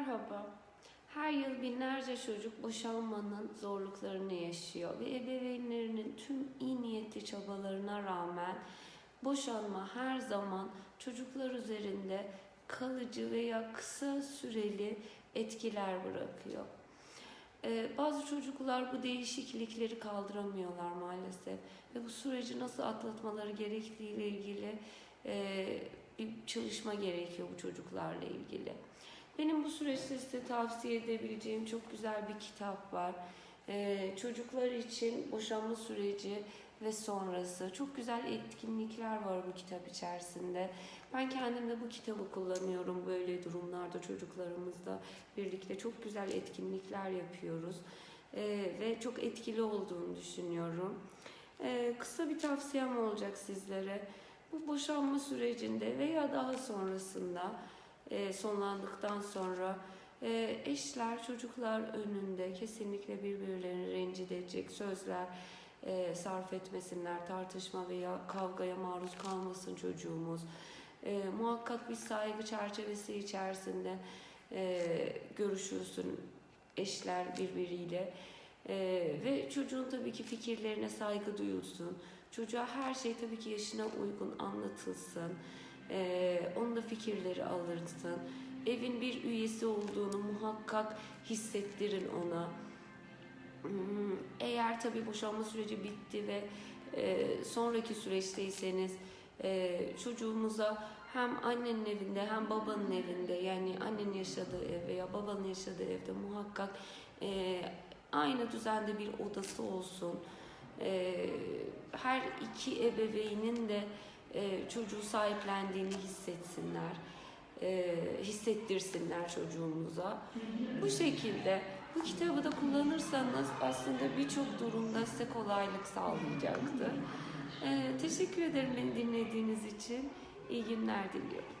Merhaba. Her yıl binlerce çocuk boşanmanın zorluklarını yaşıyor ve ebeveynlerinin tüm iyi niyetli çabalarına rağmen boşanma her zaman çocuklar üzerinde kalıcı veya kısa süreli etkiler bırakıyor. Ee, bazı çocuklar bu değişiklikleri kaldıramıyorlar maalesef ve bu süreci nasıl atlatmaları gerektiği ile ilgili e, bir çalışma gerekiyor bu çocuklarla ilgili. Benim bu süreçte size tavsiye edebileceğim çok güzel bir kitap var. Ee, çocuklar için boşanma süreci ve sonrası çok güzel etkinlikler var bu kitap içerisinde. Ben kendim de bu kitabı kullanıyorum böyle durumlarda çocuklarımızla birlikte çok güzel etkinlikler yapıyoruz Ee, ve çok etkili olduğunu düşünüyorum. Ee, kısa bir tavsiyem olacak sizlere. Bu boşanma sürecinde veya daha sonrasında e, sonlandıktan sonra e, eşler çocuklar önünde kesinlikle birbirlerini rencide edecek sözler e, sarf etmesinler, tartışma veya kavgaya maruz kalmasın çocuğumuz. Muhakkak bir saygı çerçevesi içerisinde e, görüşülsün eşler birbiriyle. E, ve çocuğun tabii ki fikirlerine saygı duyulsun. Çocuğa her şey tabii ki yaşına uygun anlatılsın. Ee, onun da fikirleri alırsın. Evin bir üyesi olduğunu muhakkak hissettirin ona. Hmm, Eğer tabii boşanma süreci bitti ve e, sonraki süreçteyseniz e, çocuğumuza hem annenin evinde hem babanın evinde yani annenin yaşadığı ev veya babanın yaşadığı evde muhakkak e, aynı düzende bir odası olsun. E, her iki ebeveynin de e, çocuğu sahiplendiğini hissetsinler, e, hissettirsinler çocuğumuza. Bu şekilde bu kitabı da kullanırsanız aslında birçok durumda size kolaylık sağlayacaktır. E, teşekkür ederim beni dinlediğiniz için. İyi günler diliyorum.